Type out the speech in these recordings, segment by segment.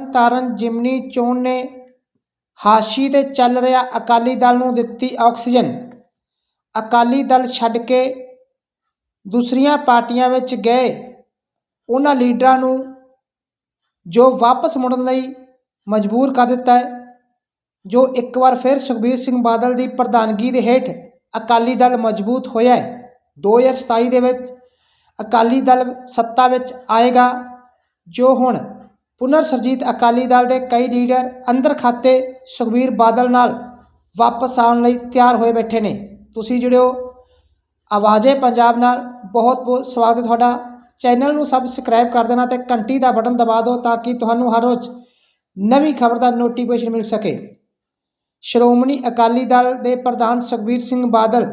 ਤਰਨਤਾਰਨ ਜਿਮਨੀ ਚੋਣ ਨੇ ਹਾਸ਼ੀ ਤੇ ਚੱਲ ਰਿਹਾ ਅਕਾਲੀ ਦਲ ਨੂੰ ਦਿੱਤੀ ਆਕਸੀਜਨ। ਅਕਾਲੀ ਦਲ ਛੱਡ ਕੇ ਦੂਸਰੀਆਂ ਪਾਰਟੀਆਂ ਵਿੱਚ ਗਏ। ਉਹਨਾਂ ਲੀਡਰਾਂ ਨੂੰ ਜੋ ਵਾਪਸ ਮੁੜਨ ਲਈ ਮਜਬੂਰ ਕਰ ਦਿੱਤਾ ਹੈ, ਜੋ ਇੱਕ ਵਾਰ ਫਿਰ ਸੁਖਬੀਰ ਸਿੰਘ ਬਾਦਲ ਦੀ ਪ੍ਰਧਾਨਗੀ ਦੇ ਹੇਠ ਅਕਾਲੀ ਦਲ ਮਜ਼ਬੂਤ ਹੋਇਆ ਹੈ। 2027 ਦੇ ਵਿੱਚ ਅਕਾਲੀ ਦਲ ਸੱਤਾ ਵਿੱਚ ਆਏਗਾ, ਜੋ ਹੁਣ ਪੁਨਰ ਸਰਜੀਤ ਅਕਾਲੀ ਦਲ ਦੇ ਕਈ ਲੀਡਰ ਅੰਦਰ ਖਾਤੇ ਸੁਖਬੀਰ ਬਾਦਲ ਨਾਲ ਵਾਪਸ ਆਉਣ ਲਈ ਤਿਆਰ ਹੋਏ ਬੈਠੇ ਨੇ। ਤੁਸੀਂ ਜਿਹੜੇ ਹੋ ਆਵਾਜ਼ੇ ਪੰਜਾਬ ਨਾਲ। ਬਹੁਤ ਬਹੁਤ ਸਵਾਗਤ ਹੈ ਤੁਹਾਡਾ। ਚੈਨਲ ਨੂੰ ਸਬਸਕ੍ਰਾਈਬ ਕਰ ਦੇਣਾ ਤੇ ਘੰਟੀ ਦਾ ਬਟਨ ਦਬਾ ਦਿਓ ਤਾਂ ਕਿ ਤੁਹਾਨੂੰ ਹਰ ਰੋਜ਼ ਨਵੀਂ ਖਬਰ ਦਾ ਨੋਟੀਫਿਕੇਸ਼ਨ ਮਿਲ ਸਕੇ। ਸ਼੍ਰੋਮਣੀ ਅਕਾਲੀ ਦਲ ਦੇ ਪ੍ਰਧਾਨ ਸੁਖਬੀਰ ਸਿੰਘ ਬਾਦਲ,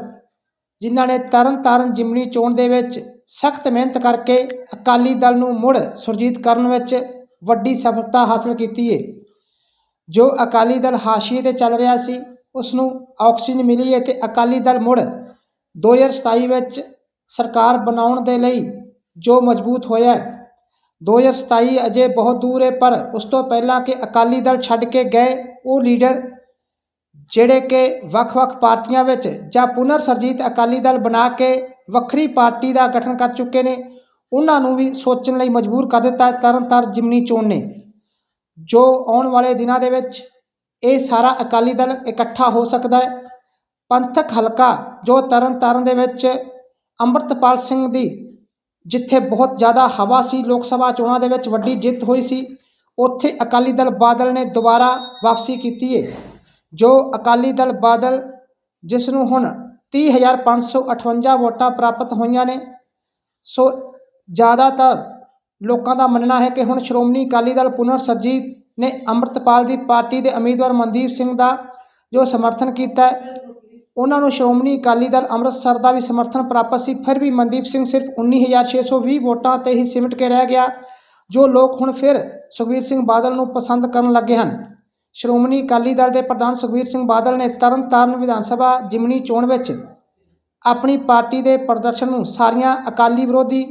ਜਿਨ੍ਹਾਂ ਨੇ ਤਰਨ ਤਾਰਨ ਜਿਮਨੀ ਚੋਣ ਦੇ ਵਿੱਚ ਸਖਤ ਮਿਹਨਤ ਕਰਕੇ ਅਕਾਲੀ ਦਲ ਨੂੰ ਮੁੜ ਸੁਰਜੀਤ ਕਰਨ ਵਿੱਚ ਵੱਡੀ ਸਫਲਤਾ ਹਾਸਲ ਕੀਤੀ ਹੈ ਜੋ ਅਕਾਲੀ ਦਲ ਹਾਸ਼ੀਏ ਤੇ ਚੱਲ ਰਿਹਾ ਸੀ ਉਸ ਨੂੰ ਆਕਸੀਜਨ ਮਿਲੀ ਹੈ ਤੇ ਅਕਾਲੀ ਦਲ ਮੁੜ 2027 ਵਿੱਚ ਸਰਕਾਰ ਬਣਾਉਣ ਦੇ ਲਈ ਜੋ ਮਜ਼ਬੂਤ ਹੋਇਆ ਹੈ। 2027 ਅਜੇ ਬਹੁਤ ਦੂਰ ਹੈ ਪਰ ਉਸ ਤੋਂ ਪਹਿਲਾਂ ਕਿ ਅਕਾਲੀ ਦਲ ਛੱਡ ਕੇ ਗਏ, ਉਹ ਲੀਡਰ ਜਿਹੜੇ ਕਿ ਵੱਖ-ਵੱਖ ਪਾਰਟੀਆਂ ਵਿੱਚ ਜਾਂ ਪੁਨਰ ਸਰਜੀਤ ਅਕਾਲੀ ਦਲ ਬਣਾ ਕੇ ਵੱਖਰੀ ਪਾਰਟੀ ਦਾ ਗਠਨ ਕਰ ਚੁੱਕੇ ਨੇ ਉਹਨਾਂ ਨੂੰ ਵੀ ਸੋਚਣ ਲਈ ਮਜਬੂਰ ਕਰ ਦਿੱਤਾ ਹੈ। ਤਰਨਤਾਰਨ ਜਿਮਨੀ ਚੋਣ ਨੇ। ਜੋ ਆਉਣ ਵਾਲੇ ਦਿਨਾਂ ਦੇ ਵਿੱਚ ਇਹ ਸਾਰਾ ਅਕਾਲੀ ਦਲ ਇਕੱਠਾ ਹੋ ਸਕਦਾ ਹੈ। ਪੰਥਕ ਹਲਕਾ ਜੋ ਤਰਨਤਾਰਨ ਦੇ ਵਿੱਚ ਅੰਮ੍ਰਿਤਪਾਲ ਸਿੰਘ ਦੀ ਜਿੱਥੇ ਬਹੁਤ ਜ਼ਿਆਦਾ ਹਵਾ ਸੀ, ਲੋਕ ਸਭਾ ਚੋਣਾਂ ਦੇ ਵਿੱਚ ਵੱਡੀ ਜਿੱਤ ਹੋਈ ਸੀ, ਉੱਥੇ ਅਕਾਲੀ ਦਲ ਬਾਦਲ ਨੇ ਦੁਬਾਰਾ ਵਾਪਸੀ ਕੀਤੀ ਹੈ ਜੋ ਅਕਾਲੀ ਦਲ ਬਾਦਲ ਜਿਸ ਨੂੰ ਹੁਣ 30558 ਵੋਟਾਂ ਪ੍ਰਾਪਤ ਹੋਈਆਂ ਨੇ, ਸੋ ਜ਼ਿਆਦਾਤਰ ਲੋਕਾਂ ਦਾ ਮੰਨਣਾ ਹੈ ਕਿ ਹੁਣ ਸ਼੍ਰੋਮਣੀ ਅਕਾਲੀ ਦਲ ਪੁਨਰ ਸਰਜੀਤ ਨੇ ਅੰਮ੍ਰਿਤਪਾਲ ਦੀ ਪਾਰਟੀ ਦੇ ਉਮੀਦਵਾਰ ਮਨਦੀਪ ਸਿੰਘ ਦਾ ਜੋ ਸਮਰਥਨ ਕੀਤਾ ਉਹਨਾਂ ਨੂੰ ਸ਼੍ਰੋਮਣੀ ਅਕਾਲੀ ਦਲ ਅੰਮ੍ਰਿਤਸਰ ਦਾ ਵੀ ਸਮਰਥਨ ਪ੍ਰਾਪਤ ਸੀ, ਫਿਰ ਵੀ ਮਨਦੀਪ ਸਿੰਘ ਸਿਰਫ 19620 ਵੋਟਾਂ ਤੇ ਹੀ ਸਿਮਟ ਕੇ ਰਹਿ ਗਿਆ, ਜੋ ਲੋਕ ਹੁਣ ਫਿਰ ਸੁਖਬੀਰ ਸਿੰਘ ਬਾਦਲ ਨੂੰ ਪਸੰਦ ਕਰਨ ਲੱਗੇ ਹਨ। ਸ਼੍ਰੋਮਣੀ ਅਕਾਲੀ ਦਲ ਦੇ ਪ੍ਰਧਾਨ ਸੁਖਬੀਰ ਸਿੰਘ ਬਾਦਲ ਨੇ ਤਰਨਤਾਰਨ ਵਿਧਾਨ ਸਭਾ ਜਿਮਨੀ ਚੋਣ ਵਿੱਚ ਆਪਣੀ ਪਾਰਟੀ ਦੇ ਪ੍ਰਦਰਸ਼ਨ ਨੂੰ ਸਾਰੀਆਂ ਅਕਾਲੀ ਵਿਰੋਧੀ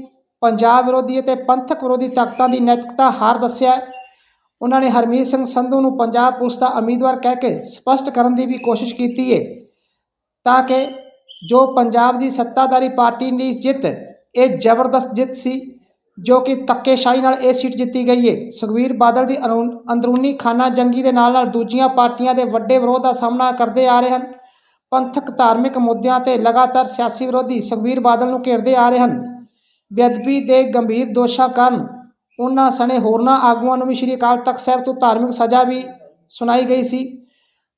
ਪੰਜਾਬ ਵਿਰੋਧੀ ਅਤੇ ਪੰਥਕ ਵਿਰੋਧੀ ਤਾਕਤਾਂ ਦੀ ਨੈਤਿਕਤਾ ਹਾਰ ਦੱਸਿਆ ਉਹਨਾਂ ਨੇ ਹਰਮੀਤ ਸਿੰਘ ਸੰਧੂ ਨੂੰ ਪੰਜਾਬ ਪੁਲਿਸ ਦਾ ਉਮੀਦਵਾਰ ਕਹਿ ਕੇ ਸਪਸ਼ਟ ਕਰਨ ਦੀ ਵੀ ਕੋਸ਼ਿਸ਼ ਕੀਤੀ ਹੈ ਤਾਂ ਕਿ ਜੋ ਪੰਜਾਬ ਦੀ ਸੱਤਾਧਾਰੀ ਪਾਰਟੀ ਦੀ ਜਿੱਤ, ਇਹ ਜ਼ਬਰਦਸਤ ਜਿੱਤ ਸੀ, ਜੋ ਕਿ ਧੱਕੇਸ਼ਾਹੀ ਨਾਲ ਇਹ ਸੀਟ ਜਿੱਤੀ ਗਈ ਹੈ ਸੁਖਬੀਰ ਬਾਦਲ ਦੀ ਅਰੂ- ਅੰਦਰੂਨੀ ਖਾਨਾ ਜੰਗੀ ਦੇ ਨਾਲ ਨਾਲ ਦੂਜੀਆਂ ਪਾਰਟੀਆਂ ਦੇ ਵੱਡੇ ਵਿਰੋਧ ਦਾ ਸਾਹਮਣਾ ਕਰਦੇ ਆ ਰਹੇ ਹਨ। ਪੰਥਕ ਧਾਰਮਿਕ ਮੁੱਦਿਆਂ ਤੇ ਲਗਾਤਾਰ ਸਿਆਸੀ ਵਿਰੋਧੀ ਸੁਖਬੀਰ ਬਾਦਲ ਨੂੰ ਘੇਰਦੇ ਆ ਰਹੇ ਹਨ। ਬੇਅਦਬੀ ਦੇ ਗੰਭੀਰ ਦੋਸ਼ਾਂ ਕਾਰਨ ਉਹਨਾਂ ਸਣੇ ਹੋਰਨਾਂ ਆਗੂਆਂ ਨੂੰ ਵੀ ਸ਼੍ਰੀ ਅਕਾਲ ਤਖਤ ਸਾਹਿਬ ਤੋਂ ਧਾਰਮਿਕ ਸਜ਼ਾ ਵੀ ਸੁਣਾਈ ਗਈ ਸੀ।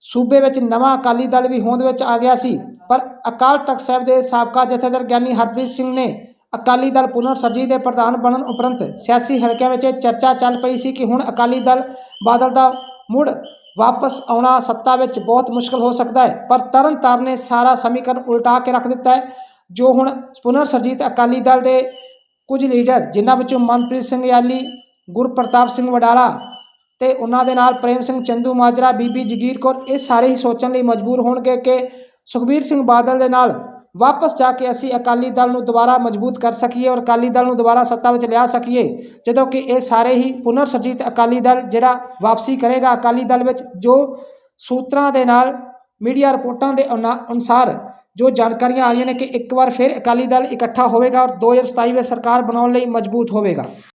ਸੂਬੇ ਵਿੱਚ ਨਵਾਂ ਅਕਾਲੀ ਦਲ ਵੀ ਹੋਂਦ ਵਿੱਚ ਆ ਗਿਆ ਸੀ, ਪਰ ਅਕਾਲ ਤਖਤ ਸਾਹਿਬ ਦੇ ਸਾਬਕਾ ਜਥੇਦਾਰ ਗਿਆਨੀ ਹਰਪ੍ਰੀਤ ਸਿੰਘ ਨੇ ਅਕਾਲੀ ਦਲ ਪੁਨਰ ਸਰਜੀਤ ਦੇ ਪ੍ਰਧਾਨ ਬਣਨ ਉਪਰੰਤ ਸਿਆਸੀ ਹਲਕਿਆਂ ਵਿੱਚ ਇਹ ਚਰਚਾ ਚੱਲ ਪਈ ਸੀ ਕਿ ਹੁਣ ਅਕਾਲੀ ਦਲ ਬਾਦਲ ਦਾ ਮੁੜ ਵਾਪਸ ਆਉਣਾ ਸੱਤਾ ਵਿੱਚ ਬਹੁਤ ਮੁਸ਼ਕਲ ਹੋ ਸਕਦਾ ਹੈ, ਪਰ ਤਰਨ ਤਾਰਨ ਨੇ ਸਾਰਾ ਸਮੀਕਰਨ ਉਲਟਾ ਕੇ ਰੱਖ ਦਿੱਤਾ ਹੈ। ਜੋ ਹੁਣ ਪੁਨਰ ਸਰਜੀਤ ਅਕਾਲੀ ਦਲ ਦੇ ਕੁਝ ਲੀਡਰ, ਜਿਨ੍ਹਾਂ ਵਿੱਚੋਂ ਮਨਪ੍ਰੀਤ ਸਿੰਘ ਯਾਲੀ, ਗੁਰਪ੍ਰਤਾਪ ਸਿੰਘ ਵਡਾਲਾ ਤੇ ਉਹਨਾਂ ਦੇ ਨਾਲ ਪ੍ਰੇਮ ਸਿੰਘ ਚੰਦੂ ਮਾਜਰਾ, ਬੀਬੀ ਜਗੀਰ ਕੌਰ, ਇਹ ਸਾਰੇ ਹੀ ਸੋਚਣ ਲਈ ਮਜਬੂਰ ਹੋਣਗੇ ਕਿ ਸੁਖਬੀਰ ਸਿੰਘ ਬਾਦਲ ਦੇ ਨਾਲ ਵਾਪਸ ਜਾ ਕੇ ਅਸੀਂ ਅਕਾਲੀ ਦਲ ਨੂੰ ਦੁਬਾਰਾ ਮਜ਼ਬੂਤ ਕਰ ਸਕੀਏ ਔਰ ਅਕਾਲੀ ਦਲ ਨੂੰ ਦੁਬਾਰਾ ਸੱਤਾ ਵਿੱਚ ਲਿਆ ਸਕੀਏ, ਜਦੋਂ ਕਿ ਇਹ ਸਾਰੇ ਹੀ ਪੁਨਰ ਸਰਜੀਤ ਅਕਾਲੀ ਦਲ ਜਿਹੜਾ ਵਾਪਸੀ ਕਰੇਗਾ ਅਕਾਲੀ ਦਲ ਵਿੱਚ, ਜੋ ਸੂਤਰਾਂ ਦੇ ਨਾਲ ਮੀਡੀਆ ਰਿਪੋਰਟਾਂ ਦੇ ਅਨਾ- ਅਨੁਸਾਰ ਜੋ ਜਾਣਕਾਰੀਆਂ ਆ ਰਹੀਆਂ ਨੇ ਕਿ ਇੱਕ ਵਾਰ ਫਿਰ ਅਕਾਲੀ ਦਲ ਇਕੱਠਾ ਹੋਵੇਗਾ ਔਰ 2027 ਵਿੱਚ ਸਰਕਾਰ ਬਣਾਉਣ ਲਈ ਮਜ਼ਬੂਤ ਹੋਵੇਗਾ।